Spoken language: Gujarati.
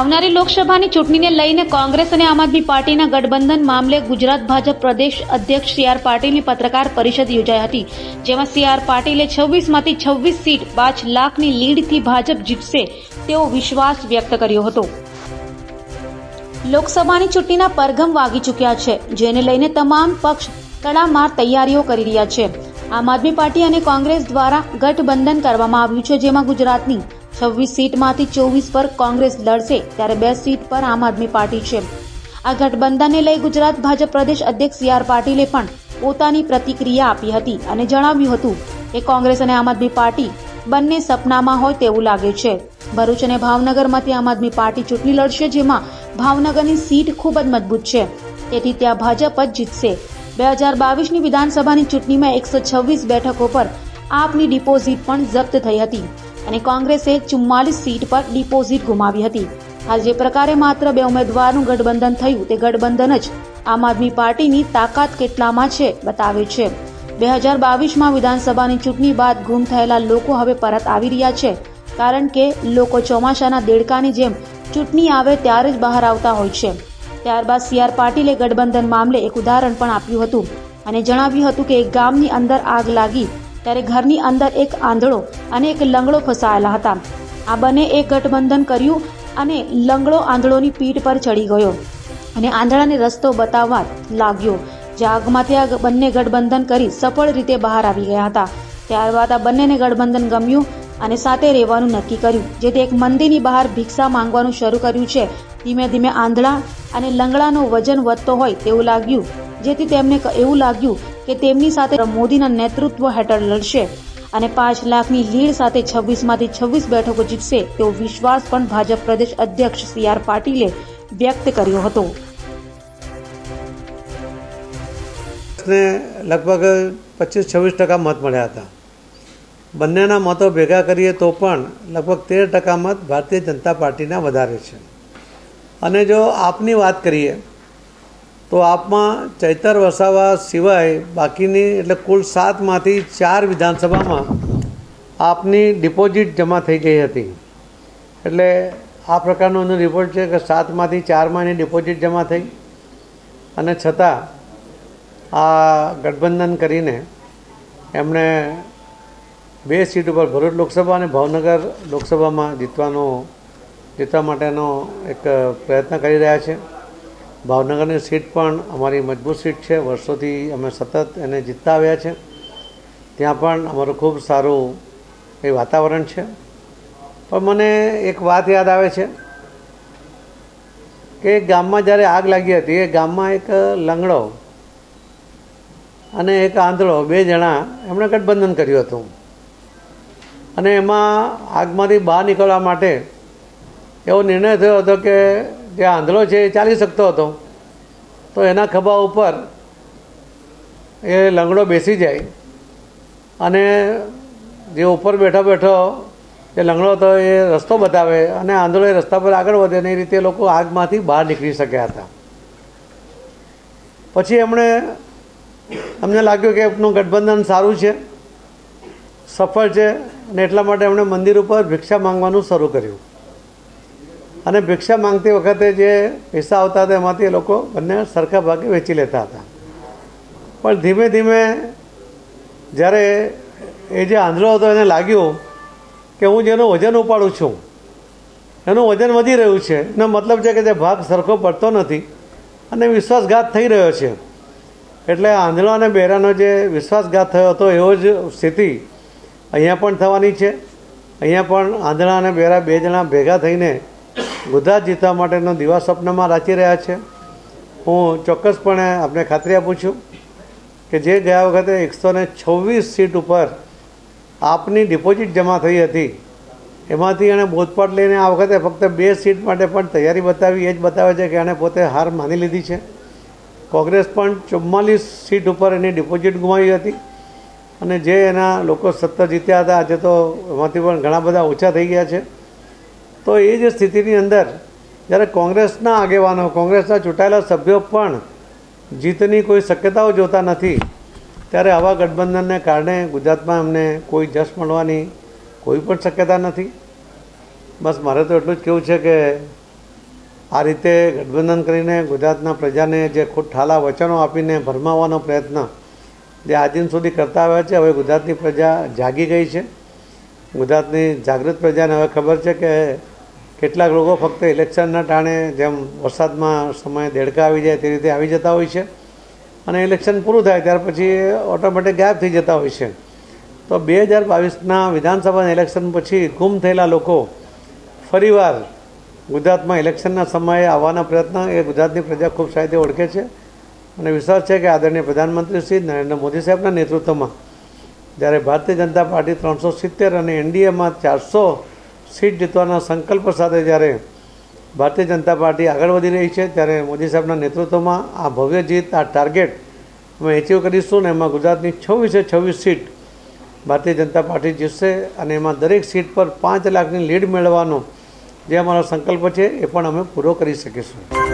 આવનારી લોકસભાની ચૂંટણીને લઈને કોંગ્રેસ અને આમ આદમી પાર્ટીના ગઠબંધન મામલે ગુજરાત ભાજપ પ્રદેશ અધ્યક્ષ સી આર પાટીલની પત્રકાર પરિષદ યોજાઈ હતી, જેમાં સી આર પાટીલે છવ્વીસમાંથી છવ્વીસ સીટ પાંચ લાખની લીડથી ભાજપ જીતશે તેવો વિશ્વાસ વ્યક્ત કર્યો હતો. લોકસભાની ચૂંટણીના પરઘમ વાગી ચૂક્યા છે, જેને લઈને તમામ પક્ષ તડામાર તૈયારીઓ કરી રહ્યા છે. આમ આદમી પાર્ટી અને કોંગ્રેસ દ્વારા ગઠબંધન કરવામાં આવ્યું છે, જેમાં ગુજરાતની છવ્વીસ સીટમાંથી ચોવીસ પર કોંગ્રેસ લડશે, ત્યારે બે સીટ પર આમ આદમી પાર્ટી છે. આ ગઠબંધનને લઈ ગુજરાત ભાજપ પ્રદેશ અધ્યક્ષ સી આર પાટીલે પણ પોતાની પ્રતિક્રિયા આપી હતી અને જણાવ્યું હતું કે કોંગ્રેસ અને આમ આદમી પાર્ટી બંને સપનામાં હોય તેવું લાગે છે. ભરૂચ અને ભાવનગરમાંથી આમ આદમી પાર્ટી ચૂંટણી લડશે, જેમાં ભાવનગરની સીટ ખૂબ જ મજબૂત છે. તેથી ત્યાં ભાજપ જ જીતશે. બે હજાર બાવીસની વિધાનસભાની ચૂંટણીમાં એકસો છવ્વીસ બેઠકો પર આપની ડિપોઝિટ પણ જપ્ત થઈ હતી. અને કોંગ્રેસે ચુમ્માલીસ સીટ પર ડિપોઝિટ ગુમાવી હતી. હાલ જે પ્રકારે માત્ર બે ઉમેદવારનું ગઠબંધન થયું તે ગઠબંધન જ આમ આદમી પાર્ટીની તાકાત કેટલામાં છે બતાવે છે. બે હજાર બાવીસમાં વિધાનસભાની ચૂંટણી બાદ ગુમ થયેલા લોકો હવે પરત આવી રહ્યા છે. કારણ કે લોકો ચોમાસાના દેડકાની જેમ ચૂંટણી આવે ત્યારે જ બહાર આવતા હોય છે. ત્યારબાદ સી આર પાટીલે ગઠબંધન મામલે એક ઉદાહરણ પણ આપ્યું હતું અને જણાવ્યું હતું કે એક ગામની અંદર આગ લાગી ત્યારે ઘરની અંદર એક આંધળો અને એક લંગડો ફસાયેલા હતા. આ બંને એક ગઠબંધન કર્યું અને લંગડો આંધળોની પીઠ પર ચડી ગયો અને આંધળાને રસ્તો બતાવવા લાગ્યો. જે આગમાંથી આ બંને ગઠબંધન કરી સફળ રીતે બહાર આવી ગયા હતા. ત્યારબાદ આ બંનેને ગઠબંધન ગમ્યું અને સાથે રહેવાનું નક્કી કર્યું. જેથી એક મંદિરની બહાર ભિક્ષા માંગવાનું શરૂ કર્યું છે. ધીમે ધીમે આંધળા અને લંગડાનું વજન વધતો હોય તેવું લાગ્યું. જેથી તેમને એવું લાગ્યું કે તેમની સાથે મોદીના નેતૃત્વ હેઠળ લડશે અને પાંચ લાખની લીડ સાથે છવ્વીસમાંથી છવ્વીસ બેઠકો જીતશે તેવો વિશ્વાસ પણ ભાજપ પ્રદેશ અધ્યક્ષ સી આર પાટીલે વ્યક્ત કર્યો હતો. લગભગ પચીસ છવ્વીસ ટકા મત મળ્યા હતા. બંનેના મતો ભેગા કરીએ તો પણ લગભગ તેર ટકા મત ભારતીય જનતા પાર્ટીના વધારે છે. અને જો આપની વાત કરીએ તો આપમાં ચૈતર વસાવા સિવાય બાકીની એટલે કુલ સાતમાંથી ચાર વિધાનસભામાં આપની ડિપોઝિટ જમા થઈ ગઈ હતી. એટલે આ પ્રકારનો એનો રિપોર્ટ છે કે સાતમાંથી ચારમાં એની ડિપોઝિટ જમા થઈ અને છતાં આ ગઠબંધન કરીને એમણે બે સીટ ઉપર ભરૂચ લોકસભા અને ભાવનગર લોકસભામાં જીતવાનો, જીતવા માટેનો એક પ્રયત્ન કરી રહ્યા છે. ભાવનગરની સીટ પણ અમારી મજબૂત સીટ છે. વર્ષોથી અમે સતત એને જીતતા આવ્યા છે. ત્યાં પણ અમારું ખૂબ સારું એ વાતાવરણ છે. પણ મને એક વાત યાદ આવે છે કે ગામમાં જ્યારે આગ લાગી હતી, એ ગામમાં એક લંગડો અને એક આંધળો બે જણા એમણે ગઠબંધન કર્યું હતું. અને એમાં આગમાંથી બહાર નીકળવા માટે એવો નિર્ણય થયો હતો કે જે આંધળો છે એ ચાલી શકતો હતો. તો એના ખભા ઉપર એ લંગડો બેસી જાય અને જે ઉપર બેઠો બેઠો જે લંગડો હતો એ રસ્તો બતાવે અને આંધળો એ રસ્તા પર આગળ વધે ને એ રીતે લોકો આગમાંથી બહાર નીકળી શક્યા હતા. પછી એમણે અમને લાગ્યું કે એમનું ગઠબંધન સારું છે, સફળ છે અને એટલા માટે એમણે મંદિર ઉપર ભિક્ષા માંગવાનું શરૂ કર્યું. અને ભિક્ષા માંગતી વખતે જે પૈસા આવતા હતા એમાંથી એ લોકો બંને સરખા ભાગે વેચી લેતા હતા. પણ ધીમે ધીમે જ્યારે એ જે આંધળો હતો એને લાગ્યું કે હું જેનું વજન ઉપાડું છું, એનું વજન વધી રહ્યું છે, એનો મતલબ છે કે તે ભાગ સરખો પડતો નથી અને વિશ્વાસઘાત થઈ રહ્યો છે. એટલે આંધળો અને બહેરાનો જે વિશ્વાસઘાત થયો હતો એવો જ સ્થિતિ અહીંયા પણ થવાની છે. અહીંયા પણ આંધળા અને બહેરા બે જણા ભેગા થઈને ગુજરાત જીતવા માટેનો દિવા સ્વપ્નમાં રાચી રહ્યા છે. હું ચોક્કસપણે આપને ખાતરી આપું છું કે જે ગયા વખતે એકસો ને છવ્વીસ સીટ ઉપર આપની ડિપોઝિટ જમા થઈ હતી, એમાંથી એણે બોધપાઠ લઈને આ વખતે ફક્ત બે સીટ માટે પણ તૈયારી બતાવી, એ જ બતાવે છે કે એણે પોતે હાર માની લીધી છે. કોંગ્રેસ પણ ચુમ્માલીસ સીટ ઉપર એની ડિપોઝિટ ગુમાવી હતી અને જે એના લોકો સત્તર જીત્યા હતા, આજે તો એમાંથી પણ ઘણા બધા ઓછા થઈ ગયા છે. તો એ જે સ્થિતિની અંદર જ્યારે કોંગ્રેસના આગેવાનો, કોંગ્રેસના ચૂંટાયેલા સભ્યો પણ જીતની કોઈ શક્યતાઓ જોતા નથી, ત્યારે આવા ગઠબંધનને કારણે ગુજરાતમાં એમને કોઈ જશ મળવાની કોઈ પણ શક્યતા નથી. બસ મારે તો એટલું જ કહેવું છે કે આ રીતે ગઠબંધન કરીને ગુજરાતના પ્રજાને જે ખુદ ઠાલા વચનો આપીને ભરમાવવાનો પ્રયત્ન જે આજિન સુધી કરતા આવ્યા છે, હવે ગુજરાતની પ્રજા જાગી ગઈ છે. ગુજરાતની જાગૃત પ્રજાને હવે ખબર છે કે કેટલાક લોકો ફક્ત ઇલેક્શનના ટાણે જેમ વરસાદમાં સમયે દેડકા આવી જાય તે રીતે આવી જતા હોય છે. અને ઇલેક્શન પૂરું થાય ત્યાર પછી ઓટોમેટિક ગાયબ થઈ જતા હોય છે. તો બે હજાર બાવીસના વિધાનસભાના ઇલેક્શન પછી ગુમ થયેલા લોકો ફરીવાર ગુજરાતમાં ઇલેક્શનના સમયે આવવાના પ્રયત્ન એ ગુજરાતની પ્રજા ખૂબ સારી રીતે ઓળખે છે. અને વિશ્વાસ છે કે આદરણીય પ્રધાનમંત્રી શ્રી નરેન્દ્ર મોદી સાહેબના નેતૃત્વમાં જ્યારે ભારતીય જનતા પાર્ટી ત્રણસો સિત્તેર અને એનડીએમાં ચારસો સીટ જીતવાના સંકલ્પ સાથે જ્યારે ભારતીય જનતા પાર્ટી આગળ વધી રહી છે, ત્યારે મોદી સાહેબના નેતૃત્વમાં આ ભવ્ય જીત, આ ટાર્ગેટ અમે એચીવ કરીશું ને એમાં ગુજરાતની છવ્વીસે છવ્વીસ સીટ ભારતીય જનતા પાર્ટી જીતશે અને એમાં દરેક સીટ પર પાંચ લાખની લીડ મેળવવાનો જે અમારો સંકલ્પ છે, એ પણ અમે પૂરો કરી શકીશું.